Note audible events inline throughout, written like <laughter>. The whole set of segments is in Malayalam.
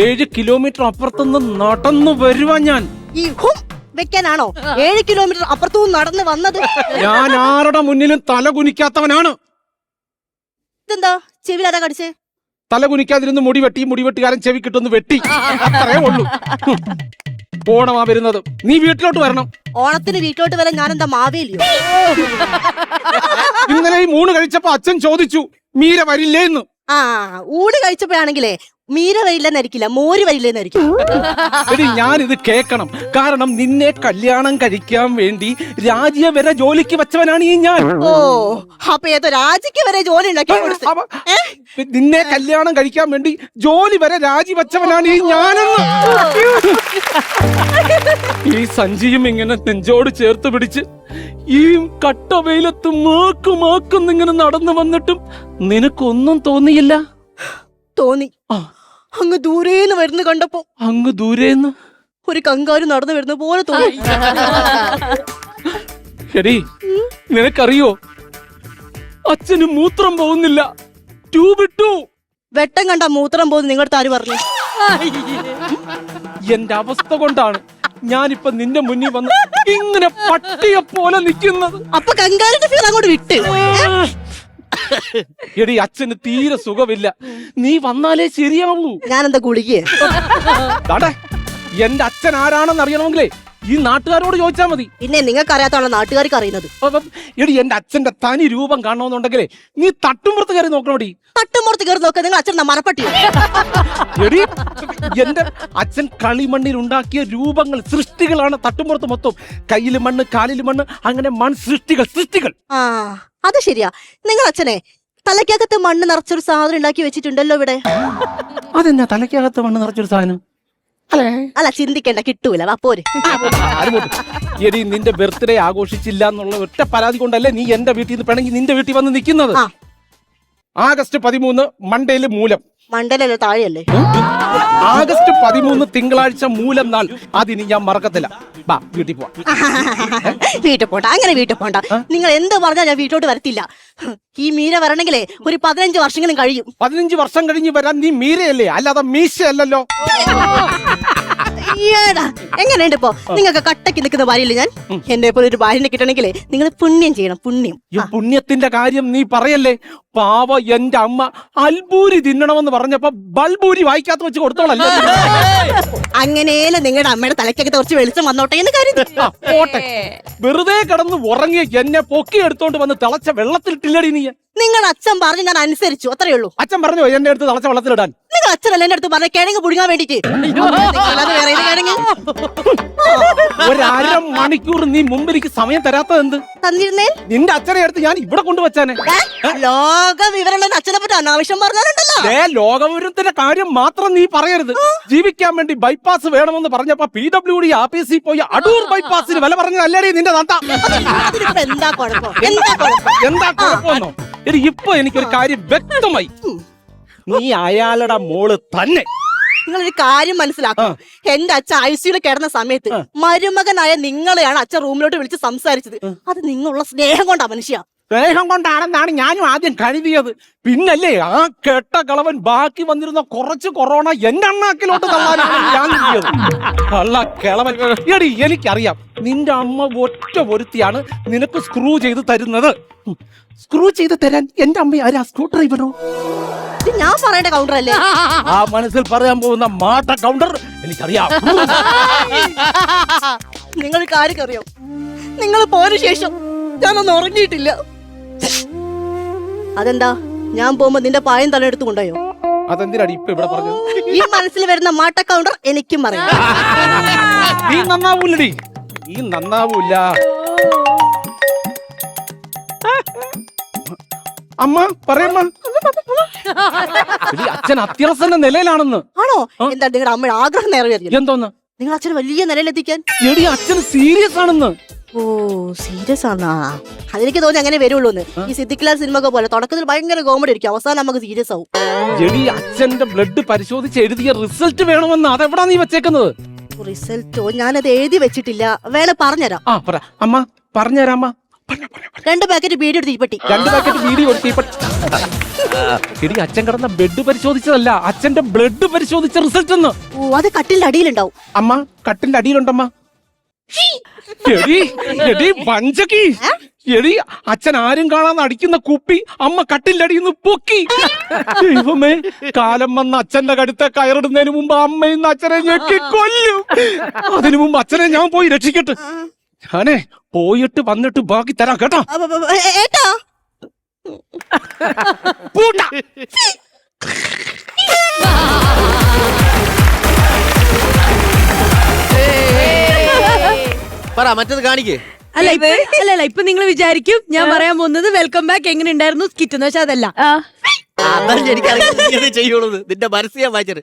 ഏഴ് കിലോമീറ്റർ അപ്പുറത്തുനിന്ന് നടന്നു വരുവാ ഞാൻ. ഈ ഹും വെക്കാനാണോ? ഏഴ് കിലോമീറ്റർ അപ്പുറത്തും നടന്ന് വന്നത്? ഞാൻ ആരുടെ മുന്നിലും തല കുനിക്കാത്തവനാണ്. ഇതെന്താ? ചെവിലാരാ കടിച്ചേ? തല കുനിക്കാതിരുന്ന് മുടി വെട്ടി മുടി വെട്ടുകാരൻ ചെവി കിട്ടുന്നു വെട്ടി. അത്രേ ഉള്ളൂ. ഹും. ഓണമാ വരുന്നത്. നീ വീട്ടിലോട്ട് വരണം. ഓണത്തിന് വീട്ടിലോട്ട് വരാൻ ഞാനെന്താ മാവേലിയോ? ഇന്നലെ ഈ മൂന്ന് കഴിച്ചപ്പോ അച്ഛൻ ചോദിച്ചു മീര വരില്ലേ എന്ന് ആ ഊണ് കഴിച്ചപ്പോഴാണെങ്കിലേ മീര വരില്ലെന്നായിരിക്കില്ല മോര് വരില്ലെന്നായിരിക്കും എടി ഇത് കേക്കണം. കാരണം നിന്നെ കല്യാണം കഴിക്കാൻ വേണ്ടി രാജിയെ വരെ ജോലിക്ക് വെച്ചവനാണ് ഈ ഞാൻ. ഓ അപ്പൊ ഏതോ രാജിക്ക് വരെ ജോലി ഉണ്ടാക്കി കൊടുത്ത്. അവ- നിന്നെ കല്യാണം കഴിക്കാൻ വേണ്ടി ജോലി വരെ രാജി വെച്ചവനാണ് ഈ ഞാനെന്ന്. ഈ സഞ്ചിയും ഇങ്ങനെ നെഞ്ചോട് ചേർത്ത് പിടിച്ച് ഈ കട്ട വെയിലത്ത് മാക്ക് മാക്കുന്നിങ്ങനെ നടന്നു വന്നിട്ടും നിനക്കൊന്നും തോന്നിയില്ല? തോന്നി. ആ. അങ്ങ് ദൂരേന്ന് വരുന്നു കണ്ടപ്പോ അങ്ങ് ദൂരേന്ന്? ഒരു കങ്കാരു നടന്നു വരുന്ന പോലെ തോന്നി. എടി നിനക്കറിയോ? അച്ഛന് മൂത്രം പോകുന്നില്ല. ട്യൂബ് ഇട്ടു വെട്ടം കണ്ട മൂത്രം പോകുന്നു നിങ്ങളുടെ ആര് പറഞ്ഞു? എന്റെ അവസ്ഥ കൊണ്ടാണ് ഞാനിപ്പൊ നിന്റെ മുന്നിൽ വന്ന് ഇങ്ങനെ പട്ടിയെ പോലെ നിൽക്കുന്നത്. അപ്പൊ കങ്കാരുടെ ഫീൽ അങ്ങോട്ട് വിട്ട്. എടി അച്ഛന് തീരെ സുഖമില്ല. നീ വന്നാലേ ശരിയാവൂ ഞാനെന്താ കുളിക്കേ എന്റെ അച്ഛൻ ആരാണെന്ന് അറിയണമെങ്കിലേ ഈ നാട്ടുകാരോട് ചോദിച്ചാ മതി. പിന്നെ നിങ്ങൾക്ക് അറിയാത്തതാണ് നാട്ടുകാർക്ക് അറിയുന്നത്? എടി എന്റെ അച്ഛന്റെ തനി രൂപം കാണണമെന്നുണ്ടെങ്കിൽ നീ തട്ടുമ്പുറത്ത് കയറി നോക്കണോടി. തട്ടുമ്പുറത്ത് കയറി നോക്കുക നിങ്ങൾ അച്ഛൻ മറപ്പെട്ടി എടി എന്റെ അച്ഛൻ കളിമണ്ണിൽ ഉണ്ടാക്കിയ രൂപങ്ങൾ സൃഷ്ടികളാണ് തട്ടുമ്പുറത്ത് മൊത്തം. കയ്യിൽ മണ്ണ് കാലിൽ മണ്ണ് അങ്ങനെ മൺ സൃഷ്ടികൾ സൃഷ്ടികൾ. അത് ശരിയാ. നിങ്ങൾ അച്ഛനെ തലയ്ക്കകത്ത് മണ്ണ് നിറച്ചൊരു സാധനം ഉണ്ടാക്കി വെച്ചിട്ടുണ്ടല്ലോ ഇവിടെ? അതെന്നാ തലയ്ക്കകത്ത് മണ്ണ് നിറച്ചൊരു സാധനം? അല്ലേ? ചിന്തിക്കണ്ട കിട്ടൂല. വാ പോര്. അത് പോട്ടെ. എടി നിന്റെ ബർത്ത്ഡേ ആഘോഷിച്ചില്ല എന്നുള്ള ഒറ്റ പരാതി കൊണ്ടല്ലേ നീ എന്റെ വീട്ടിൽ നിന്ന് പിണങ്ങി നിന്റെ വീട്ടിൽ വന്ന് നിൽക്കുന്നത്. ആഗസ്റ്റ് പതിമൂന്ന് മണ്ടയിൽ മൂലം. മണ്ടലല്ല താഴെയല്ലേ? ആഗസ്റ്റ് പതിമൂന്ന് തിങ്കളാഴ്ച മൂലം നാൾ അതിന് ഞാൻ മറക്കത്തില്ല. ബാ വീട്ടിൽ പോവാ. <laughs> വീട്ടിൽ പോണ്ട അങ്ങനെ വീട്ടിൽ പോണ്ട. നിങ്ങൾ എന്ത് പറഞ്ഞാൽ ഞാൻ വീട്ടിലോട്ട് വരത്തില്ല. ഈ മീര വരണമെങ്കിലേ ഒരു പതിനഞ്ച് വർഷങ്ങളും കഴിയും. പതിനഞ്ച് വർഷം കഴിഞ്ഞ് വരാൻ നീ മീരയല്ലേ? അല്ലാതെ മീശയല്ലല്ലോ. <laughs> ഏടാ എങ്ങനെയുണ്ട് ഇപ്പോ? നിങ്ങൾക്ക് കട്ടക്ക് നിൽക്കുന്ന ഭാര്യയില്ല ഞാൻ? എന്നെ പോലെ ഒരു ഭാര്യനെ കിട്ടണമെങ്കിലേ നിങ്ങൾ പുണ്യം ചെയ്യണം പുണ്യം. ഈ പുണ്യത്തിന്റെ കാര്യം നീ പറയല്ലേ? പാവ എന്റെ അമ്മ അൽബൂരി തിന്നണമെന്ന് പറഞ്ഞപ്പോ ബൾബൂരി വായിക്കാത്ത വെച്ച് കൊടുത്തോളല്ലോ? അങ്ങനെയല്ലേ നിങ്ങളുടെ അമ്മയുടെ തലയ്ക്കൊക്കെ കുറച്ച് വെളിച്ചം വന്നോട്ടെ എന്ന് കാര്യം പോട്ടെ. വെറുതെ കിടന്ന് ഉറങ്ങിയ എന്നെ പൊക്കി എടുത്തോണ്ട് വന്ന് തിളച്ച വെള്ളത്തിലിട്ടില്ലടി നീ? നിങ്ങളുടെ അച്ഛൻ പറഞ്ഞു ഞാൻ അനുസരിച്ചു. അത്രേ ഉള്ളൂ. അച്ഛൻ പറഞ്ഞു എന്റെ അടുത്ത് തളച്ച വെള്ളത്തിലിടാൻ. നിങ്ങൾ അച്ഛനല്ല എന്റെ അടുത്ത് പറഞ്ഞ കിഴങ്ങ് പുഴുങ്ങാൻ വേണ്ടിട്ട് ഒരര മണിക്കൂർ നീ മുമ്പിലേക്ക് സമയം തരാത്തത് എന്ത്? തന്നിരുന്നേ? നിന്റെ അച്ഛനെ എടുത്ത് ഞാൻ ഇവിടെ കൊണ്ടുവച്ചാനെ. ലോക വിവരമുള്ള അച്ഛനെ പറ്റി അനാവശ്യം പറഞ്ഞാലുണ്ടല്ലോ. ഏ ലോകവിവരത്തിന്റെ കാര്യം മാത്രം നീ പറയരുത്. ജീവിക്കാൻ വേണ്ടി ബൈപ്പാസ് വേണമെന്ന് പറഞ്ഞപ്പോ പി ഡബ്ല്യു ഡി ആഫീസിൽ പോയി അടൂർ ബൈപ്പാസിന് വില പറഞ്ഞതല്ലേ നിന്റെ നന്ദ അതിനിപ്പോ എന്താ കുഴപ്പം? എന്താ കുഴപ്പം? എന്താ കുഴപ്പമെന്നോ? എടി ഇപ്പൊ എനിക്കൊരു കാര്യം വ്യക്തമായി. നീ അയാളുടെ മോൾ തന്നെ. നിങ്ങൾ നിങ്ങളൊരു കാര്യം മനസ്സിലാക്കണം. എന്റെ അച്ഛൻ ഐ സിയിൽ കിടന്ന സമയത്ത് മരുമകനായ നിങ്ങളെയാണ് അച്ഛൻ റൂമിലോട്ട് വിളിച്ച് സംസാരിച്ചത്. അത് നിങ്ങളുള്ള സ്നേഹം കൊണ്ടാ മനുഷ്യ. സ്നേഹം കൊണ്ടാണെന്നാണ് ഞാനും ആദ്യം കരുതിയത്. പിന്നല്ലേ ആ കെട്ട കളവൻ ബാക്കി വന്നിരുന്ന കുറച്ച് കൊറോണ എന്റെ അണ്ണാക്കിലോട്ട് തള്ളാനാണ് ഞാൻ കിട്ടിയത് കള്ള കിളവൻ. എടി എനിക്കറിയാം നിന്റെ അമ്മ ഒറ്റ ഒരുത്തിയാണ് നിനക്ക് സ്ക്രൂ ചെയ്ത് തരുന്നത്. സ്ക്രൂ ചെയ്ത് തരാൻ എന്റെ അമ്മ ആരാ സ്ക്രൂ ഡ്രൈവറോ ഇത് ഞാൻ പറയേണ്ട കൗണ്ടർ അല്ലേ? ആ മനസ്സിൽ പറയാൻ പോകുന്ന മാട്ട കൗണ്ടർ എനിക്കറിയാം. നിങ്ങൾ കാര്യക്കറിയോ അറിയോ? നിങ്ങൾ പോയ ശേഷം ഞാനൊന്നും ഉറങ്ങിയിട്ടില്ല. അതെന്താ? ഞാൻ പോകുമ്പോ നിന്റെ പായം തലയെടുത്ത് കൊണ്ടുപോയോ? അതെന്തിനാണ് ഇപ്പൊ ഇവിടെ പറഞ്ഞത്? ഈ മനസ്സിൽ വരുന്ന മാട്ട കൗണ്ടർ എനിക്കും അറിയാം നീ നന്നാവൂല്ലടി. നീ നന്നാവൂല അമ്മ പറയമ്മ അച്ഛൻ അത്യാസന്റെ നിലയിലാണെന്ന്. ആണോ? എന്താ നിങ്ങളുടെ അമ്മയുടെ ആഗ്രഹം നിറവേറിയത്? എന്തോന്ന്? നിങ്ങൾ അച്ഛൻ വലിയ നിലയിലെത്തിക്കാൻ? എടി അച്ഛൻ സീരിയസ് ആണെന്ന്. ഓ സീരിയസ് ആണാ അതെനിക്ക് തോന്നി അങ്ങനെ വരുള്ളൂ ഈ സിദ്ദിഖ്ലാൽ സിനിമ ഒക്കെ പോലെ തുടക്കത്തിൽ ഭയങ്കര കോമഡി ആയിരിക്കും. അവസാനം നമുക്ക് സീരിയസ് ആവും. എടി അച്ഛന്റെ ബ്ലഡ് പരിശോധിച്ച് എഴുതിയ റിസൾട്ട് വേണമെന്ന് അതെവിടാ നീ വെച്ചേക്കുന്നത്? റിസൾട്ടോ ഞാനത് എഴുതി വെച്ചിട്ടില്ല. വേണേ പറഞ്ഞുതരാം. ആ പറ. അമ്മ പറഞ്ഞുതരാമ്മ രണ്ട് പാക്കറ്റ് ബീഡി ഒരു തീപ്പെട്ടി. രണ്ട് പാക്കറ്റ് വീഡിയോ ഒരു തീപ്പെട്ടി. എടി അച്ഛൻ കിടന്ന ബെഡ് പരിശോധിച്ചതല്ല. അച്ഛന്റെ ബ്ലഡ് പരിശോധിച്ച റിസൾട്ട് ഒന്ന്. ഓ അത് കട്ടിലിന്റെ അടിയിലുണ്ടാവും. അമ്മ കട്ടിന്റെ അടിയിലുണ്ടമ്മ. എടി എടി വഞ്ചകി എടി അച്ഛൻ ആരും കാണാതെ അടിക്കുന്ന കുപ്പി അമ്മ കട്ടിന്റെ അടിയിൽ നിന്ന് പൊക്കി. ദൈവമേ കാലം വന്ന അച്ഛന്റെ കടുത്ത കയറിടുന്നതിന് മുമ്പ് അമ്മയിന്ന് അച്ഛനെ ഞെക്കി കൊല്ലും അതിനു മുമ്പ് അച്ഛനെ ഞാൻ പോയി രക്ഷിക്കട്ടെ. ഞാനേ പോയിട്ട് വന്നിട്ട് ബാക്കി തരാം കേട്ടോ. ഏട്ടാ? പൂട്ട. പറ മറ്റത് കാണിക്കേ. അല്ല ഇപ്പൊ അല്ല അല്ല ഇപ്പൊ നിങ്ങൾ വിചാരിക്കും ഞാൻ പറയാൻ പോകുന്നത് വെൽക്കം ബാക്ക് എങ്ങനെ ഉണ്ടായിരുന്നു സ്കിറ്റ് എന്ന് വെച്ചാൽ അതല്ല.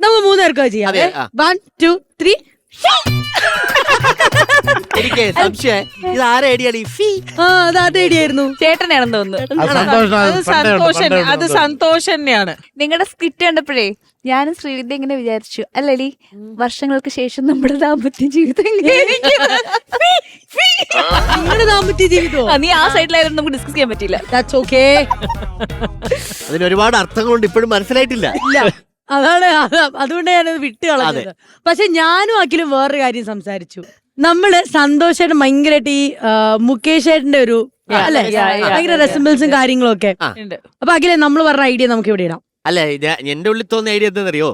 നമ്മൾ മൂന്നുപേർക്കോ ചെയ്യാം. വൺ ടു ത്രീ എനിക്ക് സംശയം. ഇത് ആരെ ഐഡിയാണ് ഈ ഫീ. ആ അത് അത് ഐഡിയായിരുന്നു ചേട്ടനാണെന്ന് തോന്നുന്നു. അത് സന്തോഷം, അത് സന്തോഷം തന്നെയാണ്. നിങ്ങളുടെ സ്കിറ്റ് കണ്ടപ്പോഴേ ഞാനും ശ്രീവിദ്യ ഇങ്ങനെ വിചാരിച്ചു അല്ലടി വർഷങ്ങൾക്ക് ശേഷം നമ്മുടെ ദാമ്പത്യ ജീവിതം എങ്ങനെയായിരിക്കും? ഫീ, ഫീ. നിങ്ങളുടെ ദാമ്പത്യ ജീവിതമോ? ആ, നീ ആ സൈഡിലായിരുന്നു നമുക്ക് ഡിസ്കസ് ചെയ്യാൻ പറ്റില്ല ദാറ്റ്സ് ഓക്കേ അതിന് ഒരുപാട് അർത്ഥങ്ങളുണ്ട് ഇപ്പോഴും മനസ്സിലായിട്ടില്ല. ഇല്ല. അതാണ് അത് അതുകൊണ്ട് ഞാനത് വിട്ട് കളഞ്ഞത്. പക്ഷെ ഞാനും അഖിലും വേറൊരു കാര്യം സംസാരിച്ചു. നമ്മൾ സന്തോഷായിട്ട് ഭയങ്കരമായിട്ട് ഈ മുകേഷ് ഏട്ടന്റെ ഒരു അല്ലെ. ഭയങ്കര റെസിമ്പിൾസും കാര്യങ്ങളും ഒക്കെ ഉണ്ട്. അപ്പൊ അഖിലെ നമ്മൾ പറഞ്ഞ ഐഡിയ നമുക്ക് ഇവിടെ ഇടാം. അല്ല എന്റെ ഉള്ളിൽ തോന്നിയ ഐഡിയ എന്താണെന്നറിയോ?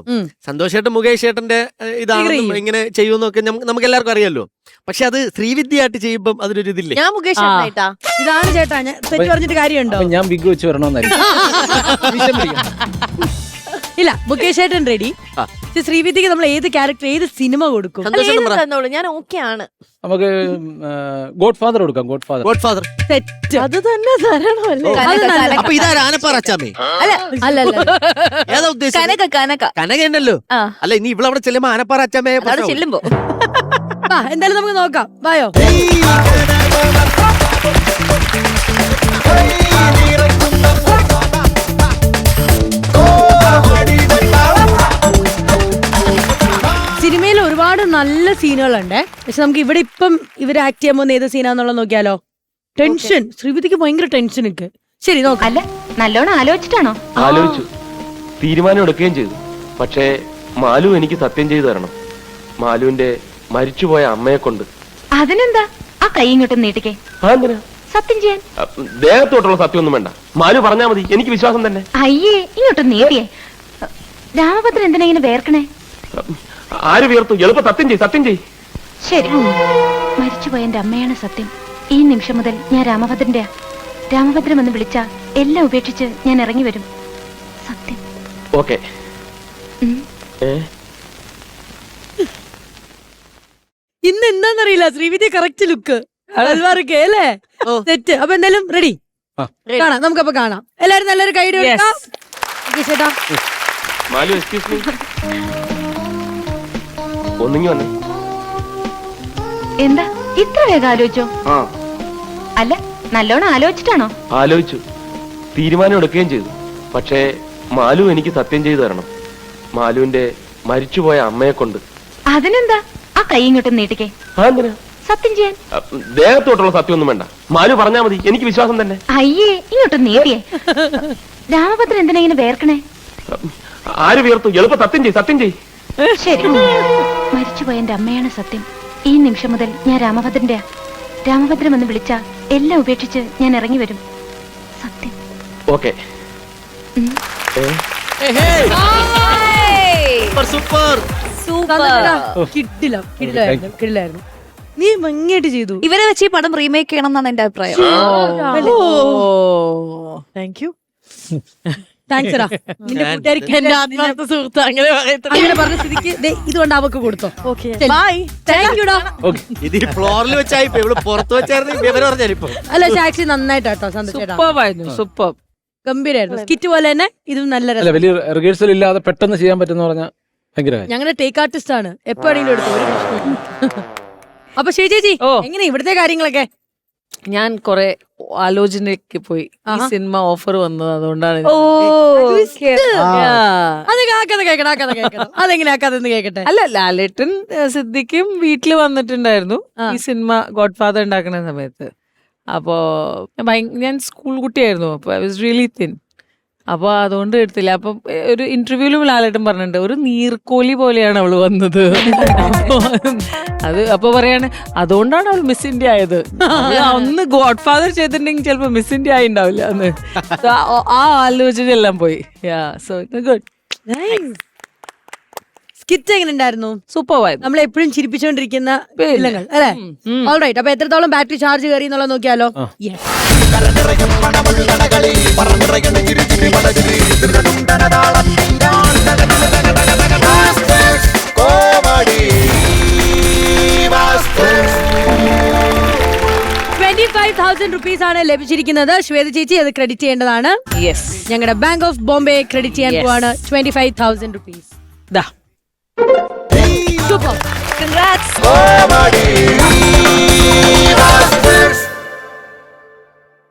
സന്തോഷേട്ടൻ സന്തോഷ് മുകേഷ് ഏട്ടന്റെ ഇതാണ്. ഇങ്ങനെ ചെയ്യുമെന്നൊക്കെ നമുക്ക് എല്ലാവർക്കും അറിയാലോ. പക്ഷെ അത് ശ്രീവിദ്യയായിട്ട് ചെയ്യുമ്പോൾ അതിനൊരു ഇതില്ലേ? ഞാൻ മുകേഷ്. ഇതാണ് ചേട്ടാ ഞാൻ തെറ്റ് പറഞ്ഞിട്ട് കാര്യമുണ്ടോ? ഞാൻ ബിഗ് വെച്ച് <laughs> പിടിക്കണം. ഇല്ല മുകേഷ് ഏട്ടൻ റെഡി. ശ്രീവിദ്യക്ക് നമ്മൾ ഏത് ക്യാരക്ടർ ഏത് സിനിമ കൊടുക്കും? തന്നോളൂ? ഞാൻ ഓക്കെ ആണ്. നമുക്ക് ഗോഡ് ഫാദർ കൊടുക്കാം godfather godfather set അത് തന്നെ തരണമല്ലേ? കനക, കനക. അപ്പൊ ഇതാരാ? ആനപ്പാറ അച്ചാമേ അല്ല അല്ല ഏതാ ഉദ്ദേശം കനക കനക. കനക ഉണ്ടല്ലോ. അല്ല ഇനി ഇവളവിടെ ചെല്ലുമ്പോ ആനപ്പാറ അച്ചാമേ അവിടെ പ്രശ്നമാവും. ചെല്ലുമ്പോ. എന്തായാലും നമുക്ക് നോക്കാം. വായോ. നല്ല സീനുകളുണ്ട്. പക്ഷെ നമുക്ക് ഇവിടെ ഇപ്പം ഇവർ ആക്ട് ചെയ്യാൻ പോകുന്ന ഏത് സീനാന്നുള്ളത് നോക്കിയാലോ? ടെൻഷൻ ശ്രീവിധിക്ക് ഭയങ്കര ടെൻഷൻ ഒക്കെ ശരി നോക്കാം. അല്ല നല്ലോണം ആലോചിച്ചിട്ടാണോ? ആലോചിച്ചു. തീരുമാനം എടുക്കുകയും ചെയ്തു. പക്ഷേ മാലു എനിക്ക് സത്യം ചെയ്തു തരണം. മാലുവിന്റെ മരിച്ചുപോയ അമ്മയെ കൊണ്ട് അതിനെന്താ? ആ കൈ ഇങ്ങോട്ട് നീട്ടിക്കേ. അതെന്തിനാ? സത്യം ചെയ്യാൻ. ദേഹത്തോട്ടുള്ള ദേഹത്തോട്ടുള്ള സത്യമൊന്നും വേണ്ട. മാലു പറഞ്ഞാ മതി. എനിക്ക് വിശ്വാസം തന്നെ. അയ്യേ ഇങ്ങോട്ട് നീട്ടിയേ. രാമഭദ്രൻ എന്തിനാ ഇങ്ങനെ വേർക്കണേ? ആര് വിയർത്തു? എളുപ്പം സത്യം ചെയ് സത്യം ചെയ് ശരി. മരിച്ചുപോയ എന്റെ അമ്മയാണ് സത്യം. ഈ നിമിഷം മുതൽ ഞാൻ രാമഭദ്രന്റെ രാമഭദ്രം എന്ന് വിളിച്ച എല്ലാം ഉപേക്ഷിച്ച് ഞാൻ ഇറങ്ങി വരും. സത്യം. ഓക്കെ. ഇന്ന് എന്താന്നറിയില്ല ശ്രീവിദ്യ കറക്റ്റ് ലുക്ക് അൽവാറൊക്കെ അല്ലേ. സെറ്റ് അപ്പൊ എന്തായാലും റെഡി. കാണാം നമുക്കപ്പൊ കാണാം. എല്ലാരും നല്ലൊരു കൈഡ് എടുക്കാം. ചേട്ടാ. <laughs> ഒന്നിങ്ങി വന്നേ. എന്താ? ഇത്ര വേഗം ആലോചിച്ചോ? ആ. അല്ല നല്ലോണം ആലോചിച്ചിട്ടാണോ? ആലോചിച്ചു. തീരുമാനം എടുക്കുകയും ചെയ്തു. പക്ഷേ മാലു എനിക്ക് സത്യം ചെയ്തു തരണം. മാലുവിന്റെ മരിച്ചുപോയ അമ്മയെ കൊണ്ട്. അതിനെന്താ? ആ കൈ ഇങ്ങോട്ട് നീട്ടിക്കേ. അതെന്തിനാ സത്യം ചെയ്യാൻ. അ, ദേഹത്തോട്ടുള്ള സത്യമൊന്നും വേണ്ട. മാലു പറഞ്ഞാ മതി. എനിക്ക് വിശ്വാസം തന്നെ. അയ്യേ ഇങ്ങോട്ട് നീട്ടിയേ. രാമഭദ്രൻ എന്തിനാ ഇങ്ങനെ വേർക്കണേ? അ, ആര് വിയർത്തു എളുപ്പം സത്യം ചെയ് സത്യം ചെയ് ശരി. മരിച്ചുപോയ എന്റെ അമ്മയാണ് സത്യം. ഈ നിമിഷം മുതൽ ഞാൻ രാമഭദ്രന്റെ രാമഭദ്രം എന്ന് വിളിച്ച എല്ലാം ഉപേക്ഷിച്ച് ഞാൻ ഇറങ്ങി വരും. സത്യം. ഓക്കെ. Super super. സൂപ്പർ. കിട്ടില്ല കിടിലായിരുന്നു കിടിലായിരുന്നു. നീ ഭംഗിയായിട്ട് ചെയ്തു. ഇവരെ വെച്ച് ഈ പടം റീമേക്ക് ചെയ്യണം എന്നാണ് എന്റെ അഭിപ്രായം. താങ്ക് യു താങ്ക്സ് എടാ. <laughs> നിന്റെ കൂട്ടുകാരിക്ക് എന്റെ ആത്മാർത്ഥ സുഹൃത്ത് അങ്ങനെ പറയത്തില്ല. അങ്ങനെ പറഞ്ഞ സ്ഥിതിക്ക് ദേ, ഇതുകൊണ്ട് അവക്ക് കൊടുത്തോ. ഓക്കെ ബൈ താങ്ക് യുടാ ഇത് ഈ ഫ്ലോറിൽ വെച്ചായി ഇപ്പൊ പുറത്ത് വെച്ചായിരുന്നു വിവരം പറഞ്ഞാലിപ്പോ അല്ല സാക്ഷി നന്നായിട്ടോ സന്തോഷേട്ടാ സൂപ്പർ സൂപ്പർ. ഗംഭീരായിരുന്നു. സ്കിറ്റ് പോലെ തന്നെ ഇതും നല്ല അല്ല രസം വലിയ റിഹേഴ്സൽ ഇല്ലാതെ പെട്ടെന്ന് ചെയ്യാൻ പറ്റുന്ന പറഞ്ഞാൽ ഭയങ്കര കാര്യം. ഞങ്ങളുടെ ടേക്ക് ആർട്ടിസ്റ്റ് ആണ്. എപ്പോ വേണമെങ്കിലും എടുത്തു ഒരു പ്രശ്നവും <laughs> അപ്പൊ ശരി ചേച്ചി ഓ. എങ്ങനെ ഇവിടുത്തെ കാര്യങ്ങളൊക്കെ? ഞാൻ കൊറേ ആലോചനയ്ക്ക് പോയി ഈ സിനിമ ഓഫർ വന്നത് അതുകൊണ്ടാണ് <laughs> അതെങ്ങനെ കേക്കട്ടെ അല്ല ലാലേട്ടൻ സിദ്ദിഖും വീട്ടിൽ വന്നിട്ടുണ്ടായിരുന്നു. ഈ സിനിമ ഗോഡ് ഫാദർ ഉണ്ടാക്കുന്ന സമയത്ത്. അപ്പോ ഞാൻ സ്കൂൾ കുട്ടിയായിരുന്നു. അപ്പൊ ഐ വാസ് റിയലി തിൻ അപ്പൊ അതുകൊണ്ട് എടുത്തില്ല. അപ്പൊ ഒരു ഇന്റർവ്യൂവിലും ലാലേട്ടൻ പറഞ്ഞിട്ടുണ്ട്. ഒരു നീർക്കോലി പോലെയാണ് അവൾ വന്നത്. അത് അപ്പൊ പറയാണ് അതുകൊണ്ടാണ് അവൾ മിസ് ഇന്ത്യ ആയത്. ഒന്ന് അന്ന് ഗോഡ് ഫാദർ ചെയ്തിട്ടുണ്ടെങ്കിൽ ചിലപ്പോ മിസ് ഇന്ത്യ ആയി ഉണ്ടാവില്ല അന്ന് ആ- ആലോചനയെല്ലാം പോയി. യാ സോ ഗുഡ് സ്കിറ്റ് എങ്ങനെ ഉണ്ടായിരുന്നു? സൂപ്പർ വൈബ് നമ്മൾ എപ്പോഴും ചിരിപ്പിച്ചുകൊണ്ടിരിക്കുന്ന അല്ലെ? ഓൾറൈറ്റ് അപ്പൊ എത്രത്തോളം ബാറ്ററി ചാർജ് കയറി എന്നുള്ളത് നോക്കിയാലോ? Yes. Twenty five thousand rupees ആണ് ലഭിച്ചിരിക്കുന്നത്. ശ്വേത ചേച്ചി അത് ക്രെഡിറ്റ് ചെയ്യേണ്ടതാണ്. യെസ് ഞങ്ങളുടെ ബാങ്ക് ഓഫ് ബോംബെ ക്രെഡിറ്റ് ചെയ്യാൻ Yes. പോവാണ്. ട്വന്റി ഫൈവ് തൗസൻഡ് റുപ്പീസ് ദാ. Super congrats comedy.